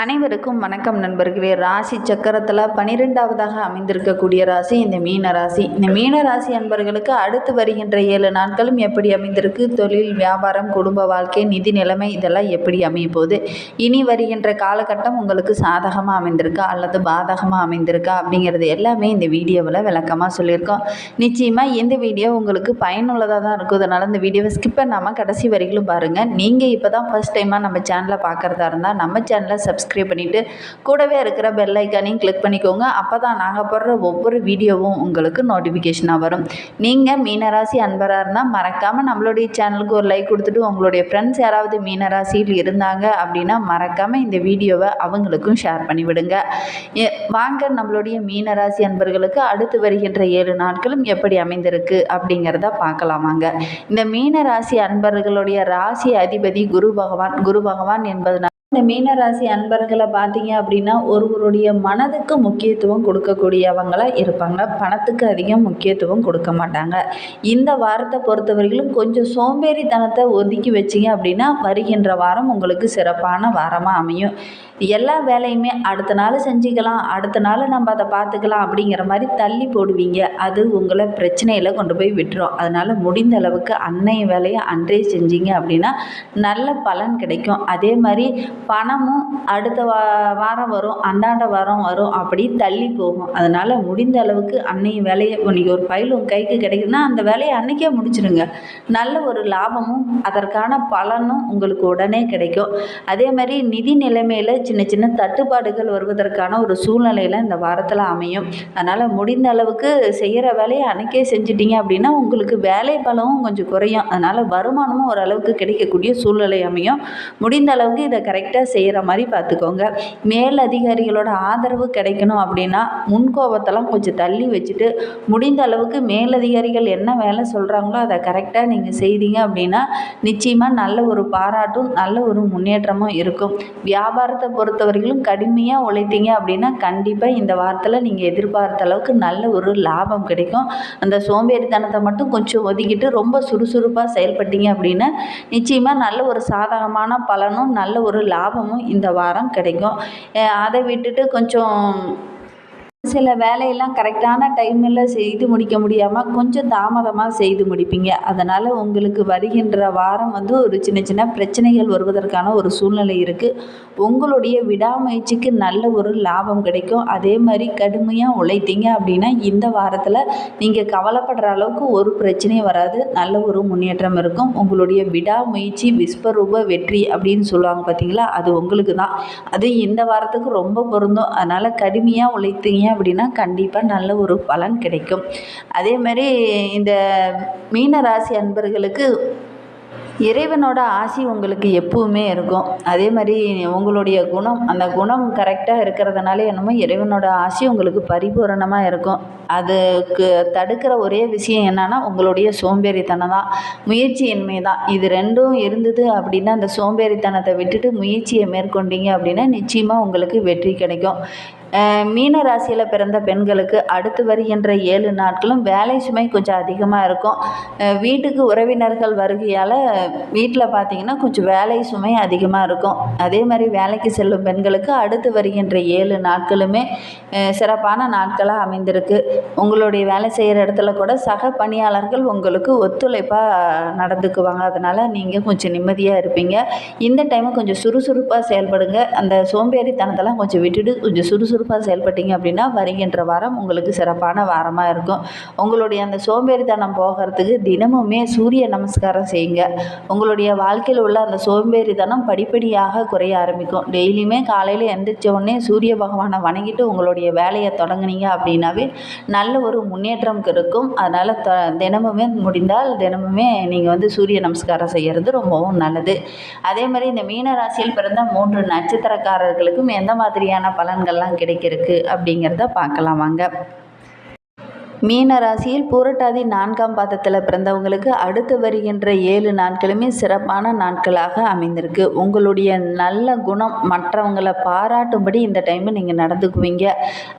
அனைவருக்கும் வணக்கம் நண்பர்களே. ராசி சக்கரத்தில் பனிரெண்டாவதாக அமைந்திருக்கக்கூடிய ராசி இந்த மீன ராசி. இந்த மீன ராசி அன்பர்களுக்கு அடுத்து வருகின்ற ஏழு நாட்களும் எப்படி அமைந்திருக்கு? தொழில் வியாபாரம் குடும்ப வாழ்க்கை நிதி நிலைமை இதெல்லாம் எப்படி அமையும் போகுது இனி வருகின்ற காலகட்டம் உங்களுக்கு சாதகமாக அமைந்திருக்கா? அல்லது பாதகமாக அமைந்திருக்கா? அப்படிங்கிறது எல்லாமே இந்த வீடியோவில் விளக்கமாக சொல்லியிருக்கோம். நிச்சயமாக இந்த வீடியோ உங்களுக்கு பயனுள்ளதாக தான் இருக்கும். அதனால் இந்த வீடியோவை ஸ்கிப் பண்ணாமல் கடைசி வரைக்கும் பாருங்கள் நீங்கள் இப்போ தான் ஃபஸ்ட் டைமாக நம்ம சேனலை பார்க்குறதா இருந்தால் நம்ம சேனலை சப்ஸ்கிரைப் பண்ணிவிட்டு கூடவே இருக்கிற பெல் ஐக்கானையும் கிளிக் பண்ணிக்கோங்க. அப்போ தான் நாங்கள் போடுற ஒவ்வொரு வீடியோவும் உங்களுக்கு நோட்டிஃபிகேஷனாக வரும். நீங்கள் மீனராசி அன்பராக இருந்தால் மறக்காமல் நம்மளுடைய சேனலுக்கு ஒரு லைக் கொடுத்துட்டு உங்களுடைய ஃப்ரெண்ட்ஸ் யாராவது மீனராசியில் இருந்தாங்க அப்படின்னா மறக்காமல் இந்த வீடியோவை அவங்களுக்கும் ஷேர் பண்ணிவிடுங்க வாங்க நம்மளுடைய மீனராசி அன்பர்களுக்கு அடுத்து வருகின்ற ஏழு நாட்களும் எப்படி அமைந்திருக்கு அப்படிங்கிறத பார்க்கலாம் வாங்க. இந்த மீனராசி அன்பர்களுடைய ராசி அதிபதி குரு பகவான் குரு பகவான் என்பதனால் இந்த மீனராசி அன்பர்களை பார்த்தீங்க அப்படின்னா ஒருவருடைய மனதுக்கு முக்கியத்துவம் கொடுக்கக்கூடியவங்களாக இருப்பாங்க. பணத்துக்கு அதிகம் முக்கியத்துவம் கொடுக்க மாட்டாங்க. இந்த வாரத்தை பொறுத்தவரையிலும் கொஞ்சம் சோம்பேறித்தனத்தை ஒதுக்கி வச்சிங்க அப்படின்னா வருகின்ற வாரம் உங்களுக்கு சிறப்பான வாரமாக அமையும். எல்லா வேலையுமே அடுத்த நாள் செஞ்சுக்கலாம் அடுத்த நாள் நம்ம அதை பார்த்துக்கலாம் அப்படிங்கிற மாதிரி தள்ளி போடுவீங்க. அது உங்களை பிரச்சனையில் கொண்டு போய் விட்டுரும். அதனால் முடிந்த அளவுக்கு அன்னைய வேலையை அன்றே செஞ்சீங்க அப்படின்னா நல்ல பலன் கிடைக்கும். அதே மாதிரி பணமும் அடுத்த வா வாரம் வரும் அந்தாண்ட வாரம் வரும் அப்படி தள்ளி போகும். அதனால் முடிந்த அளவுக்கு அன்னைய வேலையை இன்றைக்கி ஒரு ஃபைல் உங்கள் கைக்கு கிடைக்குதுன்னா அந்த வேலையை அன்னைக்கே முடிச்சிடுங்க நல்ல ஒரு லாபமும் அதற்கான பலனும் உங்களுக்கு உடனே கிடைக்கும். அதே மாதிரி நிதி நிலைமையில் சின்ன சின்ன தட்டுப்பாடுகள் வருவதற்கான ஒரு சூழ்நிலையில் இந்த வாரத்தில் அமையும். அதனால் முடிந்த அளவுக்கு செய்கிற வேலையை அன்னைக்கே செஞ்சிட்டிங்க அப்படின்னா உங்களுக்கு வேலை பலமும் கொஞ்சம் குறையும். அதனால் வருமானமும் ஓரளவுக்கு கிடைக்கக்கூடிய சூழ்நிலை அமையும். முடிந்த அளவுக்கு இதை கரெக்டாக செய்கிற மாதிரி பார்த்துக்கோங்க. மேல் அதிகாரிகளோட ஆதரவு கிடைக்கணும் அப்படின்னா முன்கோபத்தெல்லாம் கொஞ்சம் தள்ளி வச்சுட்டு முடிந்த அளவுக்கு மேலதிகாரிகள் என்ன வேலை சொல்கிறாங்களோ அதை கரெக்டாக நீங்கள் செய்தீங்க அப்படின்னா நிச்சயமாக நல்ல ஒரு பாராட்டும் நல்ல ஒரு முன்னேற்றமும் இருக்கும். வியாபாரத்தை பொறுத்தவரையிலும் கடுமையாக உழைத்தீங்க அப்படின்னா கண்டிப்பாக இந்த வாரத்தில் நீங்கள் எதிர்பார்த்த அளவுக்கு நல்ல ஒரு லாபம் கிடைக்கும். அந்த சோம்பேறித்தனத்தை மட்டும் கொஞ்சம் ஒதுக்கிட்டு ரொம்ப சுறுசுறுப்பாக செயல்பட்டீங்க அப்படின்னா நிச்சயமாக நல்ல ஒரு சாதகமான பலனும் நல்ல ஒரு லாபம் லாபமும் இந்த வாரம் கிடைக்கும். அதை விட்டுட்டு கொஞ்சம் சில வேலையெல்லாம் கரெக்டான டைமில் செய்து முடிக்க முடியாமல் கொஞ்சம் தாமதமாக செய்து முடிப்பீங்க. அதனால் உங்களுக்கு வருகின்ற வாரம் வந்து ஒரு சின்ன சின்ன பிரச்சனைகள் வருவதற்கான ஒரு சூழ்நிலை இருக்குது உங்களுடைய விடாமுயற்சிக்கு நல்ல ஒரு லாபம் கிடைக்கும். அதே மாதிரி கடுமையாக உழைத்தீங்க அப்படின்னா இந்த வாரத்தில் நீங்கள் கவலைப்படுற அளவுக்கு ஒரு பிரச்சனையும் வராது. நல்ல ஒரு முன்னேற்றம் இருக்கும். உங்களுடைய விடாமுயற்சி விஸ்வரூப வெற்றி அப்படின்னு சொல்லுவாங்க பார்த்தீங்களா அது உங்களுக்கு தான் அது இந்த வாரத்துக்கு ரொம்ப பொருந்தும். அதனால் கடுமையாக உழைத்தீங்க அப்படின்னா கண்டிப்பாக நல்ல ஒரு பலன் கிடைக்கும். அதே மாதிரி இந்த மீன ராசி அன்பர்களுக்கு இறைவனோட ஆசி உங்களுக்கு எப்பவுமே இருக்கும். அதே மாதிரி உங்களுடைய குணம் அந்த குணம் கரெக்டாக இருக்கிறதுனால என்னமோ இறைவனோட ஆசி உங்களுக்கு பரிபூரணமாக இருக்கும். அதுக்கு தடுக்கிற ஒரே விஷயம் என்னன்னா உங்களுடைய சோம்பேறித்தனம் தான். முயற்சியின்மை தான். இது ரெண்டும் இருந்தது அப்படின்னா அந்த சோம்பேறித்தனத்தை விட்டுட்டு முயற்சியை மேற்கொண்டீங்க அப்படின்னா நிச்சயமாக உங்களுக்கு வெற்றி கிடைக்கும். மீன ராசியில் பிறந்த பெண்களுக்கு அடுத்து வருகின்ற ஏழு நாட்களும் வேலை சுமை கொஞ்சம் அதிகமாக இருக்கும். வீட்டுக்கு உறவினர்கள் வருகையால் வீட்டில் பார்த்தீங்கன்னா கொஞ்சம் வேலை சுமை அதிகமாக இருக்கும். அதே மாதிரி வேலைக்கு செல்லும் பெண்களுக்கு அடுத்து வருகின்ற ஏழு நாட்களுமே சிறப்பான நாட்களாக அமைந்திருக்கு. உங்களுடைய வேலை செய்கிற இடத்துல கூட சக பணியாளர்கள் உங்களுக்கு ஒத்துழைப்பாக நடந்துக்குவாங்க. அதனால் நீங்கள் கொஞ்சம் நிம்மதியாக இருப்பீங்க. இந்த டைமை கொஞ்சம் சுறுசுறுப்பாக செயல்படுங்க. அந்த சோம்பேறித்தனத்தெல்லாம் கொஞ்சம் விட்டுட்டு கொஞ்சம் சுறுசுறுப்பாக செயல்பட்டீங்க அப்படின்னா வருகின்ற வாரம் உங்களுக்கு சிறப்பான வாரமாக இருக்கும். உங்களுடைய அந்த சோம்பேறித்தனம் போகிறதுக்கு தினமுமே சூரிய நமஸ்காரம் செய்யுங்க. உங்களுடைய வாழ்க்கையில் உள்ள அந்த சோம்பேறித்தனம் படிப்படியாக குறைய ஆரம்பிக்கும். டெய்லியுமே காலையில் எந்திரிச்ச உடனே சூரிய பகவானை வணங்கிட்டு உங்களுடைய வேலையை தொடங்குனீங்க அப்படின்னாவே நல்ல ஒரு முன்னேற்றம் இருக்கும் அதனால் த தினமுமே முடிந்தால் தினமுமே நீங்கள் வந்து சூரிய நமஸ்காரம் செய்கிறது ரொம்பவும் நல்லது. அதே மாதிரி இந்த மீன ராசியில் பிறந்த மூன்று நட்சத்திரக்காரர்களுக்கும் எந்த மாதிரியான பலன்கள்லாம் கிடைக்கிறதுக்கு அப்படிங்கிறத பார்க்கலாம் வாங்க. மீன ராசியில் பூரட்டாதி நான்காம் பாதத்தில் பிறந்தவங்களுக்கு அடுத்து வருகின்ற ஏழு நாட்களுமே சிறப்பான நாட்களாக அமைந்திருக்கு. உங்களுடைய நல்ல குணம் மற்றவங்களை பாராட்டும்படி இந்த டைமு நீங்கள் நடந்துக்குவீங்க.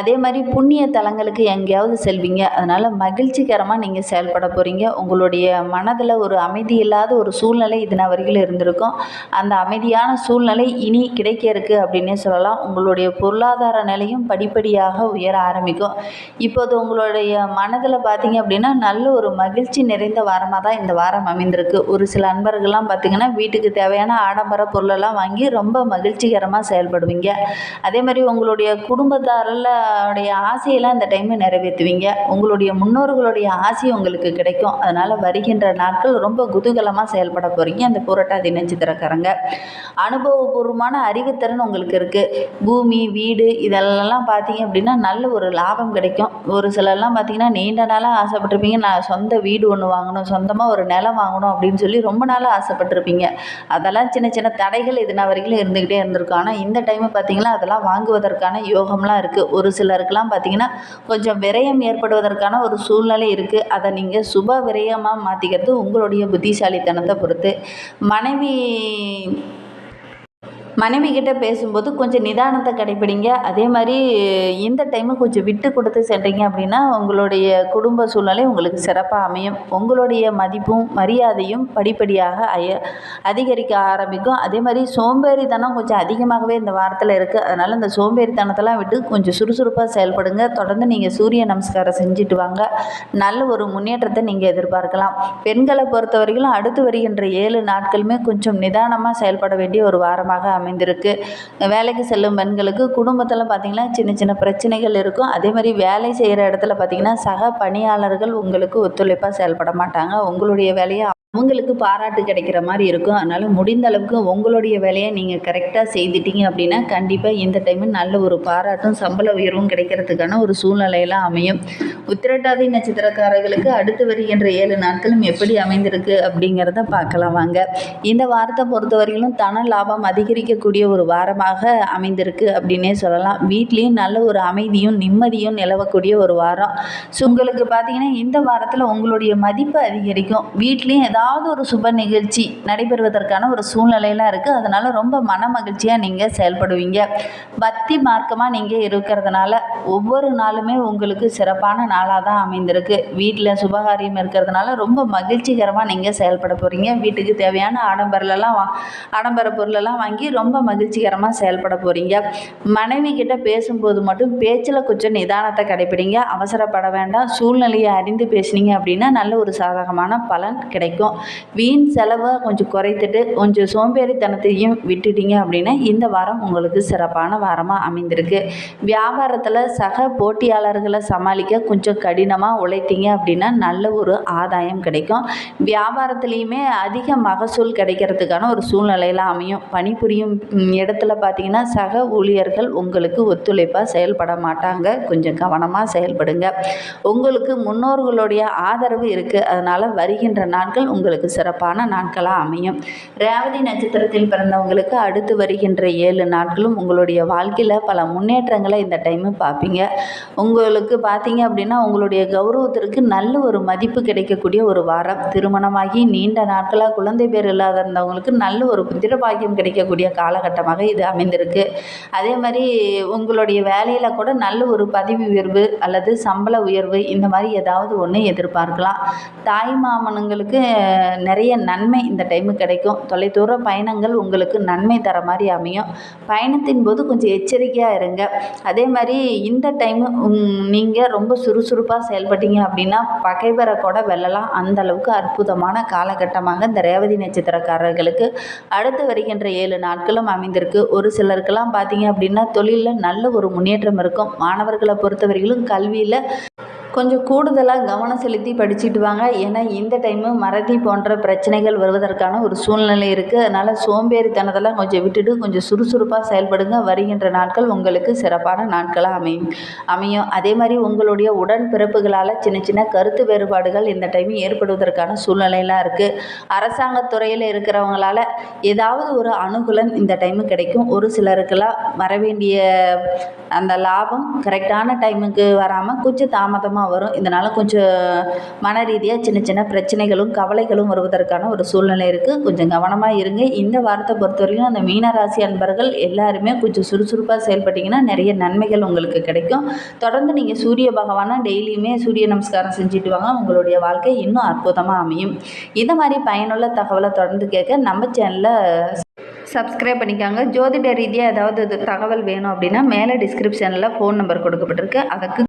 அதே மாதிரி புண்ணிய தலங்களுக்கு எங்கேயாவது செல்வீங்க. அதனால் மகிழ்ச்சிகரமாக நீங்கள் செயல்பட போகிறீங்க உங்களுடைய மனதில் ஒரு அமைதி இல்லாத ஒரு சூழ்நிலை இது வரையில் இருந்திருக்கும். அந்த அமைதியான சூழ்நிலை இனி கிடைக்க இருக்கு அப்படின்னே சொல்லலாம். உங்களுடைய பொருளாதார நிலையும் படிப்படியாக உயர ஆரம்பிக்கும். இப்போது உங்களுடைய மனதில் பார்த்தீங்க அப்படின்னா நல்ல ஒரு மகிழ்ச்சி நிறைந்த வாரமாக தான் இந்த வாரம் அமைந்திருக்கு. ஒரு சில அன்பர்கள்லாம் பார்த்திங்கன்னா வீட்டுக்கு தேவையான ஆடம்பர பொருளெல்லாம் வாங்கி ரொம்ப மகிழ்ச்சிகரமாக செயல்படுவீங்க. அதே மாதிரி உங்களுடைய குடும்பத்தாரலுடைய ஆசையெல்லாம் இந்த டைமில் நிறைவேற்றுவீங்க. உங்களுடைய முன்னோர்களுடைய ஆசை உங்களுக்கு கிடைக்கும். அதனால் வருகின்ற நாட்கள் ரொம்ப குதூகலமாக செயல்பட போகிறீங்க அந்த புரட்டாதி நட்சத்திரக்காரங்க அனுபவபூர்வமான அறிவுத்திறன் உங்களுக்கு இருக்குது பூமி வீடு இதெல்லாம் பார்த்தீங்க அப்படின்னா நல்ல ஒரு லாபம் கிடைக்கும். ஒரு சிலர்லாம் பார்த்தீங்கன்னா நீண்ட நாளாக ஆசைப்பட்டிருப்பீங்க. நான் சொந்த வீடு ஒன்று வாங்கணும் சொந்தமாக ஒரு நிலம் வாங்கணும் அப்படின்னு சொல்லி ரொம்ப நாளாக ஆசைப்பட்டிருப்பீங்க. அதெல்லாம் சின்ன சின்ன தடைகள் இதுனா வரைக்கும் இருந்துக்கிட்டே இருந்திருக்கும். ஆனால் இந்த டைமு பார்த்தீங்கன்னா அதெல்லாம் வாங்குவதற்கான யோகம்லாம் இருக்குது ஒரு சிலருக்கெல்லாம் பார்த்தீங்கன்னா கொஞ்சம் விரயம் ஏற்படுவதற்கான ஒரு சூழ்நிலை இருக்குது அதை நீங்கள் சுப விரயமாக மாற்றிக்கிறது உங்களுடைய புத்திசாலித்தனத்தை பொறுத்து. மனைவி மனைவி கிட்ட பேசும்போது கொஞ்சம் நிதானத்தை கடைப்பிடிங்க. அதே மாதிரி இந்த டைமு கொஞ்சம் விட்டு கொடுத்து சென்றீங்க அப்படின்னா உங்களுடைய குடும்ப சூழ்நிலை உங்களுக்கு சிறப்பாக அமையும். உங்களுடைய மதிப்பும் மரியாதையும் படிப்படியாக அய அதிகரிக்க ஆரம்பிக்கும். அதே மாதிரி சோம்பேறித்தனம் கொஞ்சம் அதிகமாகவே இந்த வாரத்தில் இருக்குது அதனால் இந்த சோம்பேறித்தனத்தெல்லாம் விட்டு கொஞ்சம் சுறுசுறுப்பாக செயல்படுங்க. தொடர்ந்து நீங்கள் சூரிய நமஸ்காரம் செஞ்சுட்டு வாங்க. நல்ல ஒரு முன்னேற்றத்தை நீங்கள் எதிர்பார்க்கலாம். பெண்களை பொறுத்த வரைக்கும் அடுத்து வருகின்ற ஏழு நாட்களுமே கொஞ்சம் நிதானமாக செயல்பட வேண்டிய ஒரு வாரமாக அமைந்திருக்கு. வேலைக்கு செல்லும் பெண்களுக்கு குடும்பத்தில் பார்த்திங்கன்னா சின்ன சின்ன பிரச்சனைகள் இருக்கும். அதே மாதிரி வேலை செய்கிற இடத்துல பார்த்திங்கன்னா சக பணியாளர்கள் உங்களுக்கு ஒத்துழைப்பாக செயல்பட மாட்டாங்க. உங்களுடைய வேலையை அவங்களுக்கு பாராட்டு கிடைக்கிற மாதிரி இருக்கும். அதனால் முடிந்த அளவுக்கு உங்களுடைய வேலையை நீங்கள் கரெக்டாக செய்துட்டீங்க அப்படின்னா கண்டிப்பாக இந்த டைமு நல்ல ஒரு பாராட்டும் சம்பள உயர்வும் கிடைக்கிறதுக்கான ஒரு சூழ்நிலையெல்லாம் அமையும். உத்திரட்டாதி நட்சத்திரக்காரர்களுக்கு அடுத்து வருகின்ற ஏழு நாட்களும் எப்படி அமைந்திருக்கு அப்படிங்கிறத பார்க்கலாம் வாங்க. இந்த வாரத்தை பொறுத்த வரையிலும் தன லாபம் அதிகரிக்கக்கூடிய ஒரு வாரமாக அமைந்திருக்கு அப்படின்னே சொல்லலாம். வீட்லேயும் நல்ல ஒரு அமைதியும் நிம்மதியும் நிலவக்கூடிய ஒரு வாரம். ஸோ உங்களுக்கு பார்த்தீங்கன்னா இந்த வாரத்தில் உங்களுடைய மதிப்பு அதிகரிக்கும். வீட்லேயும் ஏதாவது ஒரு சுப நிகழ்ச்சி நடைபெறுவதற்கான ஒரு சூழ்நிலையெல்லாம் இருக்குது அதனால் ரொம்ப மன மகிழ்ச்சியாக நீங்கள் செயல்படுவீங்க. பக்தி மார்க்கமாக நீங்கள் இருக்கிறதுனால ஒவ்வொரு நாளுமே உங்களுக்கு சிறப்பான நாளாக தான் அமைந்திருக்கு. வீட்டில் சுபகாரியம் இருக்கிறதுனால ரொம்ப மகிழ்ச்சிகரமாக நீங்கள் செயல்பட போகிறீங்க வீட்டுக்கு தேவையான ஆடம்பரலாம் வா ஆடம்பர பொருளெல்லாம் வாங்கி ரொம்ப மகிழ்ச்சிகரமாக செயல்பட போகிறீங்க மனைவி கிட்ட பேசும்போது மட்டும் பேச்சில் கொஞ்சம் நிதானத்தை கடைப்பிடிங்க. அவசரப்பட வேண்டாம். சூழ்நிலையை அறிந்து பேசுனீங்க அப்படின்னா நல்ல ஒரு சாதகமான பலன் கிடைக்கும். வீண் செலவை கொஞ்சம் குறைத்துட்டு கொஞ்சம் சோம்பேறித்தனத்தையும் விட்டுட்டீங்க அப்படின்னா இந்த வாரம் உங்களுக்கு சிறப்பான வாரமாக அமைந்திருக்கு. வியாபாரத்தில் சக போட்டியாளர்களை சமாளிக்க கொஞ்சம் கடினமாக உழைத்தீங்க அப்படின்னா நல்ல ஒரு ஆதாயம் கிடைக்கும். வியாபாரத்துலேயுமே அதிக மகசூல் கிடைக்கிறதுக்கான ஒரு சூழ்நிலையெல்லாம் அமையும். பணிபுரியும் இடத்துல பார்த்தீங்கன்னா சக ஊழியர்கள் உங்களுக்கு ஒத்துழைப்பாக செயல்பட மாட்டாங்க. கொஞ்சம் கவனமாக செயல்படுங்க. உங்களுக்கு முன்னோர்களுடைய ஆதரவு இருக்குது அதனால் வருகின்ற நாட்கள் உங்களுக்கு சிறப்பான நாட்களாக அமையும். ரேவதி நட்சத்திரத்தில் பிறந்தவங்களுக்கு அடுத்து வருகின்ற ஏழு நாட்களும் உங்களுடைய வாழ்க்கையில் பல முன்னேற்றங்களை இந்த டைமு பார்ப்பீங்க. உங்களுக்கு பார்த்தீங்க அப்படின்னா உங்களுடைய கௌரவத்திற்கு நல்ல ஒரு மதிப்பு கிடைக்கக்கூடிய ஒரு வாரம். திருமணமாகி நீண்ட நாட்களாக குழந்தை பேர் இல்லாத இருந்தவங்களுக்கு நல்ல ஒரு புத்திர பாக்கியம் கிடைக்கக்கூடிய காலகட்டமாக இது அமைந்திருக்கு. அதே மாதிரி உங்களுடைய வேலையில் கூட நல்ல ஒரு பதவி உயர்வு அல்லது சம்பள உயர்வு இந்த மாதிரி ஏதாவது ஒன்று எதிர்பார்க்கலாம். தாய் மாமனுங்களுக்கு நிறைய நன்மை இந்த டைமு கிடைக்கும். தொலைதூர பயணங்கள் உங்களுக்கு நன்மை தர மாதிரி அமையும். பயணத்தின் போது கொஞ்சம் எச்சரிக்கையாக இருங்க. அதே மாதிரி இந்த டைமு நீங்கள் ரொம்ப சுறுசுறுப்பாக செயல்பட்டீங்க அப்படின்னா பகைவரை கூட வெல்லலாம். அந்த அளவுக்கு அற்புதமான காலகட்டமாக இந்த ரேவதி நட்சத்திரக்காரர்களுக்கு. அடுத்து வருகின்ற ஏழு நாட்களும் அமைந்திருக்கு. ஒரு சிலருக்கெல்லாம் பார்த்தீங்க அப்படின்னா தொழிலில் நல்ல ஒரு முன்னேற்றம் இருக்கும். மாணவர்களை பொறுத்தவரையிலும் கல்வியில் கொஞ்சம் கூடுதலாக கவனம் செலுத்தி படிச்சுட்டு வாங்க. ஏன்னா இந்த டைமு மறதி போன்ற பிரச்சனைகள் வருவதற்கான ஒரு சூழ்நிலை இருக்குது அதனால் சோம்பேறித்தனத்தெல்லாம் கொஞ்சம் விட்டுட்டு கொஞ்சம் சுறுசுறுப்பாக செயல்படுங்க. வருகின்ற நாட்கள் உங்களுக்கு சிறப்பான நாட்களாக அமையும். அமையும். அதே மாதிரி உங்களுடைய உடன்பிறப்புகளால் சின்ன சின்ன கருத்து வேறுபாடுகள் இந்த டைம் ஏற்படுவதற்கான சூழ்நிலையெல்லாம் இருக்குது அரசாங்கத் துறையில் இருக்கிறவங்களால ஏதாவது ஒரு அனுகூலம் இந்த டைமு கிடைக்கும். ஒரு சிலருக்கெல்லாம் வர வேண்டிய அந்த லாபம் கரெக்டான டைமுக்கு வராமல் கொஞ்சம் தாமதமாக அதிகமாக வரும். இதனால் கொஞ்சம் மன ரீதியாக சின்ன சின்ன பிரச்சனைகளும் கவலைகளும் வருவதற்கான ஒரு சூழ்நிலை இருக்குது கொஞ்சம் கவனமாக இருங்க. இந்த வாரத்தை பொறுத்தவரையும் அந்த மீனராசி அன்பர்கள் எல்லாருமே கொஞ்சம் சுறுசுறுப்பாக செயல்பட்டிங்கன்னா நிறைய நன்மைகள் உங்களுக்கு கிடைக்கும். தொடர்ந்து நீங்கள் சூரிய பகவானை டெய்லியுமே சூரிய நமஸ்காரம் செஞ்சுட்டு வாங்க. உங்களுடைய வாழ்க்கை இன்னும் அற்புதமாக அமையும். இந்த மாதிரி பயனுள்ள தகவலை தொடர்ந்து கேட்க நம்ம சேனலை சப்ஸ்கிரைப் பண்ணிக்காங்க. ஜோதிட ரீதியாக ஏதாவது தகவல் வேணும் அப்படின்னா மேலே டிஸ்கிரிப்ஷனில் ஃபோன் நம்பர் கொடுக்கப்பட்டிருக்கு. அதுக்கு